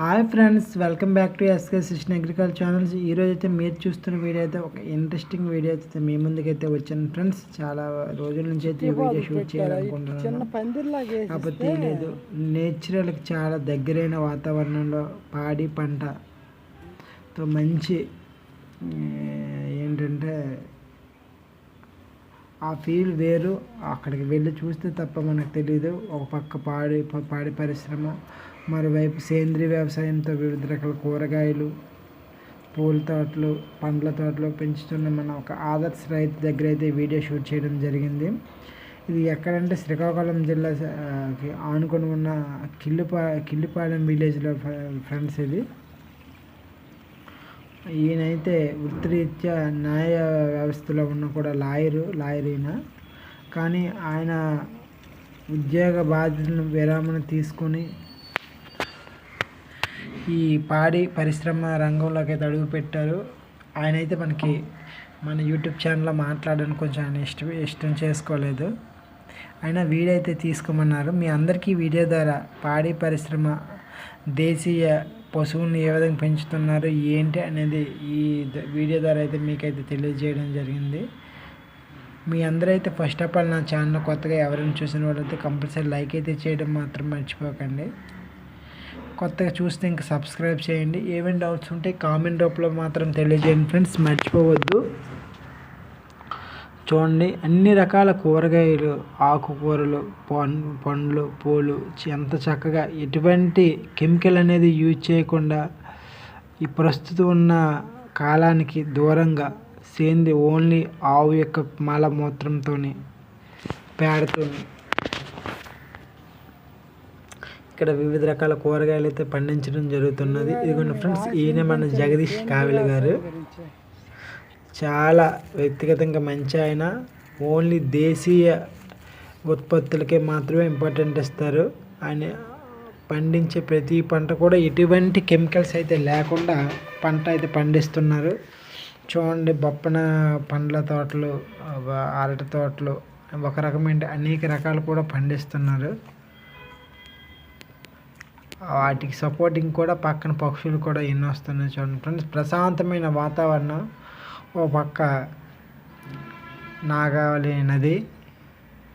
Hi friends welcome back to SK సిస్టన్ agriculture channels ఈరోజు అయితే మీరు చూస్తున్న వీడియో అయితే ఒక ఇంట్రెస్టింగ్ వీడియో అయితే మీ ముందుకైతే వచ్చాను. ఫ్రెండ్స్ చాలా రోజుల నుంచి అయితే ఈ వీడియో షూట్ చేయాలనుకుంటున్నాను. కాకపోతే లేదు. నేచురల్కి చాలా దగ్గరైన వాతావరణంలో పాడి పంటతో మంచి ఏంటంటే ఆ ఫీల్ వేరు. అక్కడికి వెళ్ళి చూస్తే తప్ప మనకు తెలియదు ఒక పక్క పాడి పాడి పరిశ్రమ మరోవైపు సేంద్రీయ వ్యవసాయంతో వివిధ రకాల కూరగాయలు పూల తోటలు పండ్ల తోటలు పెంచుతున్న మన ఒక ఆదర్శ రైతు దగ్గర అయితే వీడియో షూట్ చేయడం జరిగింది. ఇది ఎక్కడంటే శ్రీకాకుళం జిల్లా ఆనుకొని ఉన్న కిల్లుపా కిల్లుపాలెం విలేజ్లో ఫ్రెండ్స్ ఇది. ఈయనైతే వృత్తిరీత్యా న్యాయ వ్యవస్థలో ఉన్న కూడా లాయరు లాయర్ ఈయన కానీ ఆయన ఉద్యోగ బాధ్యతను విరామణ తీసుకొని ఈ పాడి పరిశ్రమ రంగంలోకి అయితే అడుగు పెట్టారు. ఆయన అయితే మనకి మన యూట్యూబ్ ఛానల్లో మాట్లాడడానికి కొంచెం ఆయన ఇష్టం ఇష్టం చేసుకోలేదు. అయినా వీడియో అయితే తీసుకోమన్నారు. మీ అందరికీ వీడియో ద్వారా పాడి పరిశ్రమ దేశీయ పశువులను ఏ విధంగా పెంచుతున్నారు ఏంటి అనేది ఈ వీడియో ద్వారా అయితే మీకైతే తెలియజేయడం జరిగింది. మీ అందరూ అయితే ఫస్ట్ ఆఫ్ ఆల్ నా ఛానల్ కొత్తగా ఎవరైనా చూసిన వాళ్ళైతే కంపల్సరీ లైక్ అయితే చేయడం మాత్రం మర్చిపోకండి. కొత్తగా చూస్తే ఇంకా సబ్స్క్రైబ్ చేయండి. ఏమేమి డౌట్స్ ఉంటే కామెంట్ రూపంలో మాత్రం తెలియజేయండి ఫ్రెండ్స్ మర్చిపోవద్దు. చూడండి అన్ని రకాల కూరగాయలు ఆకుకూరలు పండ్లు పూలు ఎంత చక్కగా ఎటువంటి కెమికల్ అనేది యూజ్ చేయకుండా ఈ ప్రస్తుతం ఉన్న కాలానికి దూరంగా సేంది ఓన్లీ ఆవు యొక్క మలమూత్రంతో పేడతో ఇక్కడ వివిధ రకాల కూరగాయలు అయితే పండించడం జరుగుతున్నది. ఇదిగోండి ఫ్రెండ్స్ ఈయన మన జగదీష్ కావిల గారు. చాలా వ్యక్తిగతంగా మంచి ఆయన. ఓన్లీ దేశీయ ఉత్పత్తులకే మాత్రమే ఇంపార్టెంట్ ఇస్తారు. ఆయన పండించే ప్రతి పంట కూడా ఎటువంటి కెమికల్స్ అయితే లేకుండా పంట అయితే పండిస్తున్నారు. చూడండి బొప్పన పండ్ల తోటలు అరటి తోటలు ఒక రకమైన అనేక రకాలు కూడా పండిస్తున్నారు. వాటికి సపోర్టింగ్ కూడా పక్కన పక్షులు కూడా ఎన్నో వస్తున్నాయి చూడండి. ఫ్రెండ్స్ ప్రశాంతమైన వాతావరణం. ఓ పక్క నాగావళి నది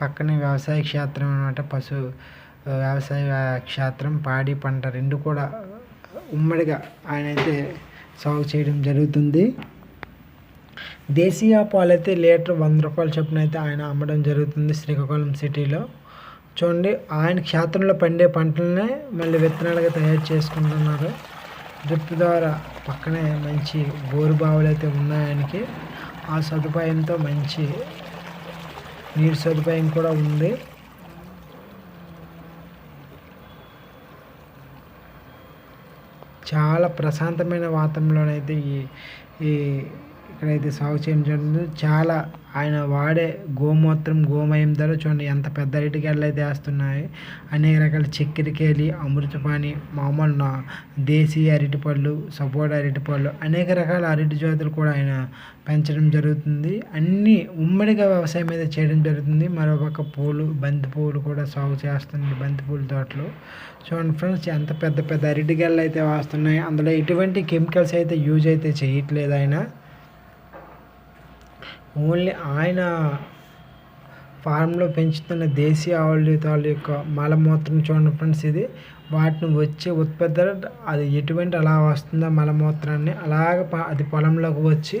పక్కనే వ్యవసాయ క్షేత్రం అనమాట పశు వ్యవసాయ క్షేత్రం పాడి పంట రెండు కూడా ఉమ్మడిగా ఆయన అయితే సాగు చేయడం జరుగుతుంది. దేశీయ పాలు అయితే లీటర్ వంద రూపాయల చొప్పున అయితే ఆయన అమ్మడం జరుగుతుంది శ్రీకాకుళం సిటీలో. చూడండి ఆయన క్షేత్రంలో పండే పంటలనే మళ్ళీ విత్తనాలుగా తయారు చేసుకుంటున్నారు. డ్రిప్ ద్వారా పక్కనే మంచి బోరు బావులు అయితే ఉన్నాయి ఆయనకి. ఆ సదుపాయంతో మంచి నీరు సదుపాయం కూడా ఉంది. చాలా ప్రశాంతమైన వాతావరణంలోనైతే ఈ ఈ ఇక్కడైతే సాగు చేయడం జరుగుతుంది. చాలా ఆయన వాడే గోమూత్రం గోమయం ధర చూడండి ఎంత పెద్ద అరటికాయలు అయితే వేస్తున్నాయి. అనేక రకాల చక్కెరకేలి అమృతపాణి మామూలు నా దేశీయ అరటిపళ్ళు సపోటా అరటిపళ్ళు అనేక రకాల అరటి జాతులు కూడా ఆయన పెంచడం జరుగుతుంది. అన్నీ ఉమ్మడిగా వ్యవసాయం మీద చేయడం జరుగుతుంది. మరోపక్క పూలు బంతి పూలు కూడా సాగు చేస్తుంది బంతి పూల తోటలు. చూడండి ఫ్రెండ్స్ ఎంత పెద్ద పెద్ద అరటికాయలు అయితే వస్తున్నాయి. అందులో ఎటువంటి కెమికల్స్ అయితే యూజ్ అయితే చేయట్లేదు ఆయన. ఓన్లీ ఆయన ఫారంలో పెంచుతున్న దేశీయ ఆవులు తాళ్ళ యొక్క మలమూత్రం చూడండి ఫ్రెండ్స్ ఇది. వాటిని వచ్చే ఉత్పత్తులు అది ఎటువంటి అలా వస్తుందో మలమూత్రాన్ని అలాగ అది పొలంలోకి వచ్చి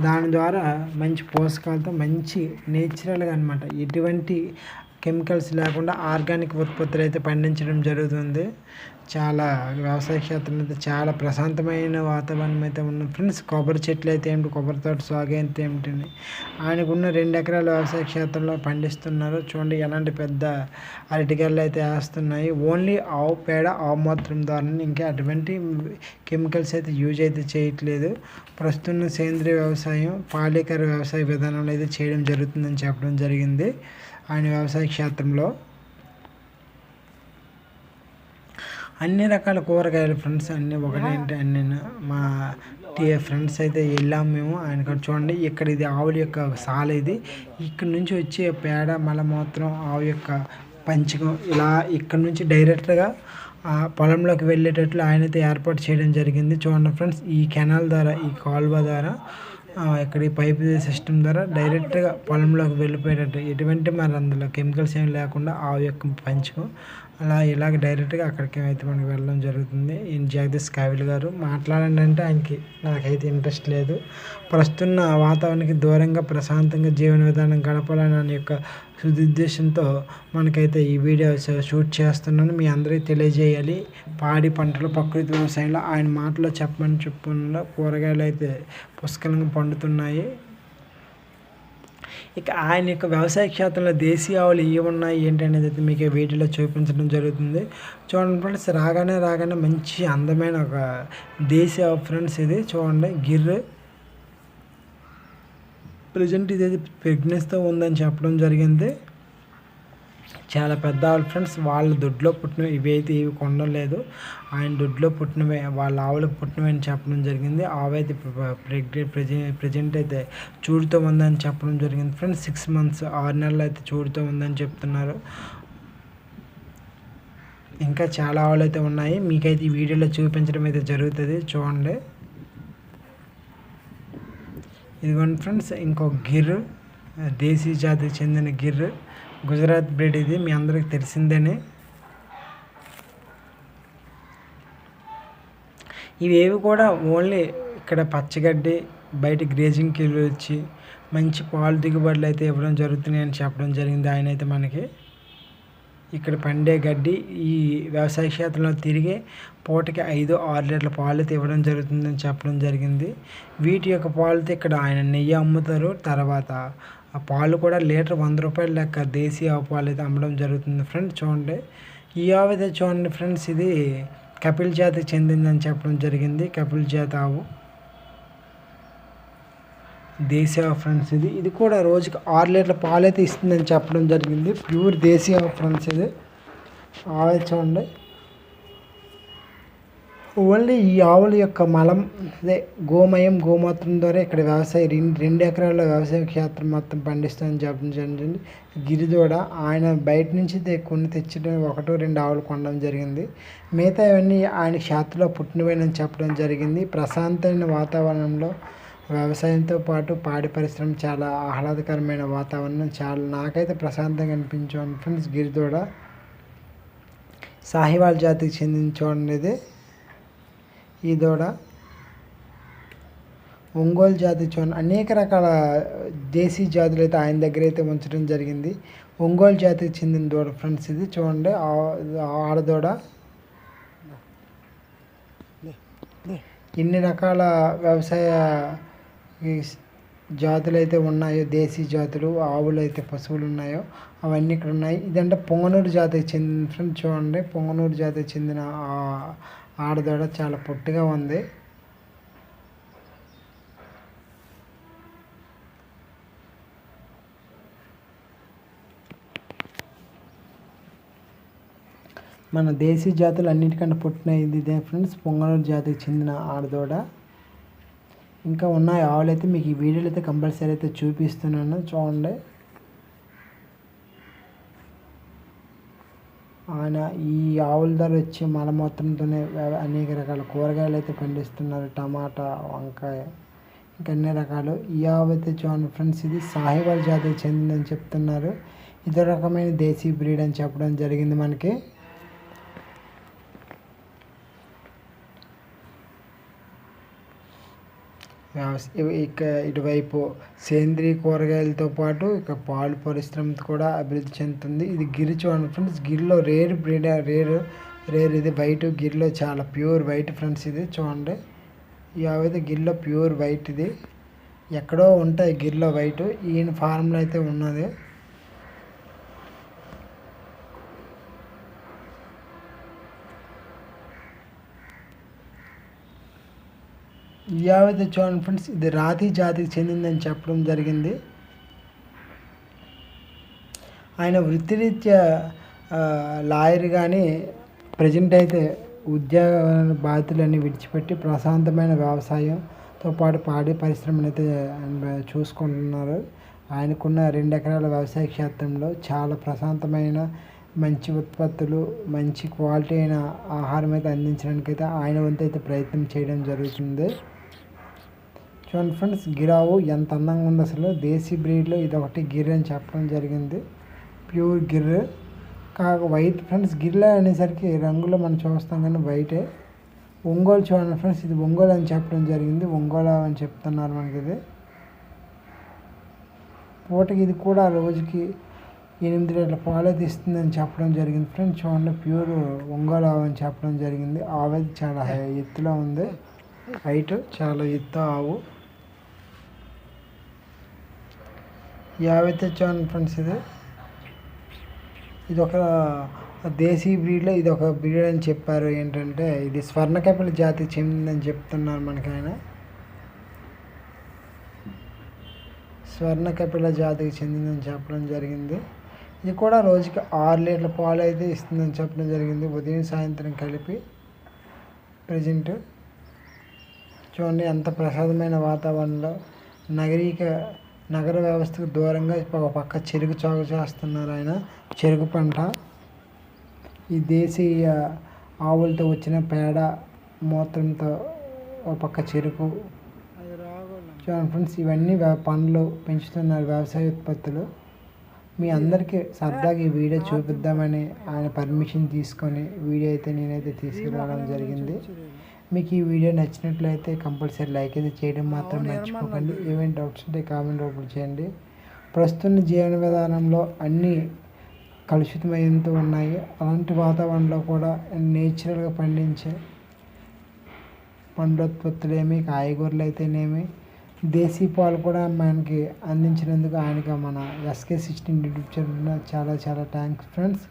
దాని ద్వారా మంచి పోషకాలతో మంచి నేచురల్గా అనమాట ఎటువంటి కెమికల్స్ లేకుండా ఆర్గానిక్ ఉత్పత్తులు అయితే పండించడం జరుగుతుంది. చాలా వ్యవసాయ క్షేత్రం అయితే చాలా ప్రశాంతమైన వాతావరణం అయితే ఉన్న ఫ్రెండ్స్ కొబ్బరి చెట్లు అయితే ఏమిటి కొబ్బరి తోట సాగు అయితే ఆయనకున్న రెండు ఎకరాల వ్యవసాయ క్షేత్రంలో పండిస్తున్నారు. చూడండి ఎలాంటి పెద్ద అరటికాయలు అయితే వేస్తున్నాయి. ఓన్లీ ఆవు పేడ ఆవు మాత్రం ద్వారా ఇంకా అటువంటి కెమికల్స్ అయితే యూజ్ అయితే చేయట్లేదు. ప్రస్తుతం సేంద్రీయ వ్యవసాయం పాలేకర వ్యవసాయ విధానంలో అయితే చేయడం జరుగుతుందని చెప్పడం జరిగింది. ఆయన వ్యవసాయ క్షేత్రంలో అన్ని రకాల కూరగాయలు ఫ్రెండ్స్ అన్నీ ఒకటి అన్ని మా ఫ్రెండ్స్ అయితే వెళ్ళాం మేము. ఆయన చూడండి ఇక్కడ ఇది ఆవుల యొక్క సాల ఇది. ఇక్కడ నుంచి వచ్చే పేడ మలమూత్రం ఆవు యొక్క పంచకం. ఇలా ఇక్కడ నుంచి డైరెక్ట్గా ఆ పొలంలోకి వెళ్ళేటట్లు ఆయనైతే ఏర్పాటు చేయడం జరిగింది. చూడండి ఫ్రెండ్స్ ఈ కెనాల్ ద్వారా ఈ కాలువ ద్వారా ఇక్కడ ఈ పైప్ సిస్టమ్ ద్వారా డైరెక్ట్గా పొలంలోకి వెళ్ళిపోయేటట్టు. ఎటువంటి మరి అందులో కెమికల్స్ ఏమి లేకుండా ఆవు యొక్క పంచకం అలా ఇలాగ డైరెక్ట్గా అక్కడికి అయితే మనకి వెళ్ళడం జరుగుతుంది. ఈయన జగదీష్ కావిల్ గారు మాట్లాడండి అంటే ఆయనకి నాకైతే ఇంట్రెస్ట్ లేదు. ప్రస్తున్న వాతావరణానికి దూరంగా ప్రశాంతంగా జీవన విధానం గడపాలని అనే యొక్క సదుద్దేశంతో మనకైతే ఈ వీడియో షూట్ చేస్తున్నాను. మీ అందరికీ తెలియజేయాలి. పాడి పంటలు ప్రకృతి వ్యవసాయంలో ఆయన మాటలో చెప్పమని చెప్పుకున్న కూరగాయలు అయితే పుష్కలంగా పండుతున్నాయి. ఇక ఆయన యొక్క వ్యవసాయ క్షేత్రంలో దేశీయ ఆవులు ఏ ఉన్నాయి ఏంటి అనేది అయితే మీకు వీడియోలో చూపించడం జరుగుతుంది. చూడండి ఫ్రెండ్స్ రాగానే రాగానే మంచి అందమైన ఒక దేశీయ ఆవు ఫ్రెండ్స్ ఇది. చూడండి గిర్రు. ప్రజెంట్ ఇది ప్రెగ్నెన్స్తో ఉందని చెప్పడం జరిగింది. చాలా పెద్ద ఆవులు ఫ్రెండ్స్ వాళ్ళ దొడ్లో పుట్టినవి ఇవి అయితే ఇవి కొనలేదు ఆయన దొడ్లో పుట్టినవే వాళ్ళ ఆవులకు పుట్టినవి అని చెప్పడం జరిగింది. ఆవైతే అయితే ప్రెగ్నెంట్ ప్రజెంట్ అయితే చూడుతూ ఉందని చెప్పడం జరిగింది ఫ్రెండ్స్. సిక్స్ మంత్స్ ఆరు నెలలు అయితే చూడుతూ ఉందని చెప్తున్నారు. ఇంకా చాలా ఆవులు అయితే ఉన్నాయి. మీకైతే ఈ వీడియోలో చూపించడం అయితే జరుగుతుంది. చూడండి. ఇదిగోండి ఫ్రెండ్స్ ఇంకో గిర్రు దేశీ జాతికి చెందిన గిర్రు. గుజరాత్ బ్రీడ్ ఇది మీ అందరికి తెలిసిందేనే. ఇవేవి కూడా ఓన్లీ ఇక్కడ పచ్చగడ్డి బయట గ్రేజింగ్కి వెళ్ళి వచ్చి మంచి పాలు దిగుబడులు అయితే ఇవ్వడం జరుగుతున్నాయి అని చెప్పడం జరిగింది ఆయన అయితే మనకి. ఇక్కడ పండే గడ్డి ఈ వ్యవసాయ క్షేత్రంలో తిరిగి పూటకి ఐదు ఆరు లీటర్ల పాలు అయితే ఇవ్వడం జరుగుతుందని చెప్పడం జరిగింది. వీటి యొక్క పాలతో ఇక్కడ ఆయన నెయ్యి అమ్ముతారు. తర్వాత ఆ పాలు కూడా లీటర్ వంద రూపాయల లెక్క దేశీయ ఆవు పాలు అయితే అమ్మడం జరుగుతుంది ఫ్రెండ్స్ చూడండి. ఈ ఆవు అయితే చూడండి ఫ్రెండ్స్ ఇది కపిల్ జాతికి చెందిందని చెప్పడం జరిగింది. కపిల్ జాతి ఆవు. దేశీయ ఫ్రెండ్స్ ఇది. ఇది కూడా రోజుకి ఆరు లీటర్ల పాలు అయితే ఇస్తుందని చెప్పడం జరిగింది. ప్యూర్ దేశీ ఆవు ఫ్రెండ్స్ ఇది. ఆవు చూడండి. ఓన్లీ ఈ ఆవుల యొక్క మలం అదే గోమయం గోమూత్రం ద్వారా ఇక్కడ వ్యవసాయ రెండు రెండు ఎకరాల వ్యవసాయ క్షేత్రం మొత్తం పండిస్తుందని చెప్పడం జరిగింది. గిరిదోడ ఆయన బయట నుంచి కొన్ని తెచ్చడం ఒకటో రెండు ఆవులు కొనడం జరిగింది. మిగతా ఇవన్నీ ఆయన క్షేత్రంలో పుట్టినవేనని చెప్పడం జరిగింది. ప్రశాంతమైన వాతావరణంలో వ్యవసాయంతో పాటు పాడి పరిశ్రమ చాలా ఆహ్లాదకరమైన వాతావరణం. చాలా నాకైతే ప్రశాంతంగా అనిపించాను ఫ్రెండ్స్ గిరిదోడ సాహివాల్ జాతికి చెందిన చూడండి ఇది ఈ దూడ ఒంగోలు జాతి చోన్ అనేక రకాల దేశీ జాతులు అయితే ఆయన దగ్గర అయితే ఉంచడం జరిగింది. ఒంగోలు జాతికి చెందిన దూడ ఫ్రెండ్స్ ఇది. చూడండి ఆడదూడ ఎన్ని రకాల వ్యవసాయ జాతులు అయితే ఉన్నాయో దేశీ జాతులు ఆవులు అయితే పశువులు ఉన్నాయో అవన్నీ ఇక్కడ ఉన్నాయి. ఇదంటే పొంగనూరు జాతికి చెందిన ఫ్రెండ్స్ చూడండి. పొంగనూరు జాతికి చెందిన ఆడదూడ చాలా పొట్టిగా ఉంది. మన దేశీ జాతులు అన్నిటికంటే పుట్టిన ఇదే ఫ్రెండ్స్. పొంగనూరు జాతికి చెందిన ఆడదూడ. ఇంకా ఉన్నాయి ఆవులు అయితే మీకు ఈ వీడియోలు అయితే కంపల్సరీ అయితే చూపిస్తున్నాను. చూడండి. ఆయన ఈ ఆవుల ధర వచ్చి మలమూత్రంతోనే అనేక రకాల కూరగాయలు అయితే పండిస్తున్నారు. టమాటా వంకాయ ఇంకా అన్ని రకాలు. ఈ ఆవు అయితే చూడండి ఫ్రెండ్స్ ఇది సాహివాల్ జాతికి చెందిందని చెప్తున్నారు. ఇదో రకమైన దేశీ బ్రీడ్ అని చెప్పడం జరిగింది మనకి. ఇక ఇటువైపు సేంద్రీయ కూరగాయలతో పాటు ఇక పాలు పరిశ్రమ కూడా అభివృద్ధి చెందుతుంది. ఇది గిరి చూడండి ఫ్రెండ్స్ గిరిలో రేర్ బ్రీడ్ రేర్ రేర్ ఇది వైట్ గిరిలో చాలా ప్యూర్ వైట్ ఫ్రెండ్స్ ఇది చూడండి. యావైతే గిరిలో ప్యూర్ వైట్ ఇది. ఎక్కడో ఉంటాయి గిరిలో వైట్. ఈయన ఫార్మ్లో అయితే ఉన్నది. యావత్ చూడండి ఫ్రెండ్స్ ఇది రాతి జాతికి చెందిందని చెప్పడం జరిగింది. ఆయన వృత్తిరీత్యా లాయర్ కానీ ప్రజెంట్ అయితే ఉద్యోగ బాధ్యతలన్నీ విడిచిపెట్టి ప్రశాంతమైన వ్యవసాయంతో పాటు పాడి పరిశ్రమను అయితే చూసుకుంటున్నారు. ఆయనకున్న రెండు ఎకరాల వ్యవసాయ క్షేత్రంలో చాలా ప్రశాంతమైన మంచి ఉత్పత్తులు మంచి క్వాలిటీ అయిన ఆహారం అయితే అందించడానికి అయితే ఆయన వంతు అయితే ప్రయత్నం చేయడం జరుగుతుంది. చూడండి ఫ్రెండ్స్ గిరావు ఎంత అందంగా ఉంది అసలు. దేశీ బ్రీడ్లో ఇది ఒకటి గిర్రె అని చెప్పడం జరిగింది. ప్యూర్ గిర్రె కాక వైట్ ఫ్రెండ్స్ గిర్రె అనేసరికి రంగులో మనం చూస్తాం కానీ వైటే. ఒంగోలు చూడండి ఫ్రెండ్స్ ఇది ఒంగోలు అని చెప్పడం జరిగింది. ఒంగోలు అని చెప్తున్నారు మనకి ఇది పూటకి ఇది కూడా రోజుకి ఎనిమిది లీటర్ల పాలు తీస్తుందని చెప్పడం జరిగింది ఫ్రెండ్స్. చూడండి ప్యూర్ ఒంగోలు ఆవు అని చెప్పడం జరిగింది. ఆవు చాలా హై ఎత్తులో ఉంది. హైట్ చాలా ఎత్తు ఆవు. ఈ ఆవు చూడండి ఫ్రెండ్స్ ఇది. ఇది ఒక దేశీ బ్రీడ్లో ఇది ఒక బ్రీడ్ అని చెప్పారు. ఏంటంటే ఇది స్వర్ణకపిల జాతికి చెందిందని చెప్తున్నారు మనకి ఆయన. స్వర్ణకపిల జాతికి చెందిందని చెప్పడం జరిగింది. ఇది కూడా రోజుకి ఆరు లీటర్ల పాలు అయితే ఇస్తుందని చెప్పడం జరిగింది. ఉదయం సాయంత్రం కలిపి ప్రజెంట్. చూడండి ఎంత ప్రసాదమైన వాతావరణంలో నగరీక నగర వ్యవస్థకు దూరంగా ఒక పక్క చెరుకు సాగు చేస్తున్నారు ఆయన. చెరుకు పంట. ఈ దేశీయ ఆవులతో వచ్చిన పేడ మూత్రంతో ఒక పక్క చెరుకు. చూడండి ఫ్రెండ్స్ ఇవన్నీ పండ్లు పెంచుతున్నారు వ్యవసాయ ఉత్పత్తులు. మీ అందరికీ సరదాగా ఈ వీడియో చూపిద్దామని ఆయన పర్మిషన్ తీసుకొని వీడియో అయితే నేనైతే తీసుకురావడం జరిగింది. మీకు ఈ వీడియో నచ్చినట్లయితే కంపల్సరీ లైక్ అయితే చేయడం మాత్రం మర్చిపోకండి. ఏమేమి డౌట్స్ ఉంటే కామెంట్ రూపంలో చేయండి. ప్రస్తుత జీవన విధానంలో అన్నీ కలుషితమయంతో ఉన్నాయి. అలాంటి వాతావరణంలో కూడా నేచురల్గా పండించే పండ్లోత్పత్తులేమి కాయగూరలు అయితేనేమి దేశీ పాలు కూడా మనకి అందించినందుకు ఆయనకి మన ఎస్కే సిక్స్టీన్ యూట్యూబ్ ఛానల్ చాలా చాలా థ్యాంక్స్ ఫ్రెండ్స్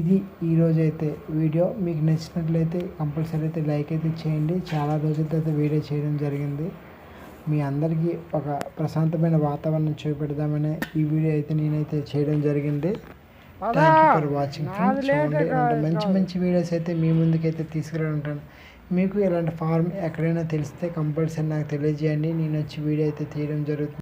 ఇది ఈరోజు అయితే వీడియో. మీకు నచ్చినట్లయితే కంపల్సరీ అయితే లైక్ అయితే చేయండి. చాలా రోజులతో అయితే వీడియో చేయడం జరిగింది. మీ అందరికీ ఒక ప్రశాంతమైన వాతావరణం చూపెడదామని ఈ వీడియో అయితే నేనైతే చేయడం జరిగింది. Thank you for watching friends చూడండి ఇలాంటి మంచి మంచి వీడియోస్ అయితే మీ ముందుకైతే తీసుకురాంటాను మీకు ఇలాంటి ఫార్మ్ ఎక్కడైనా తెలిస్తే కంపల్సరీ నాకు తెలియజేయండి. నేను వచ్చి వీడియో అయితే తీయడం జరుగుతుంది.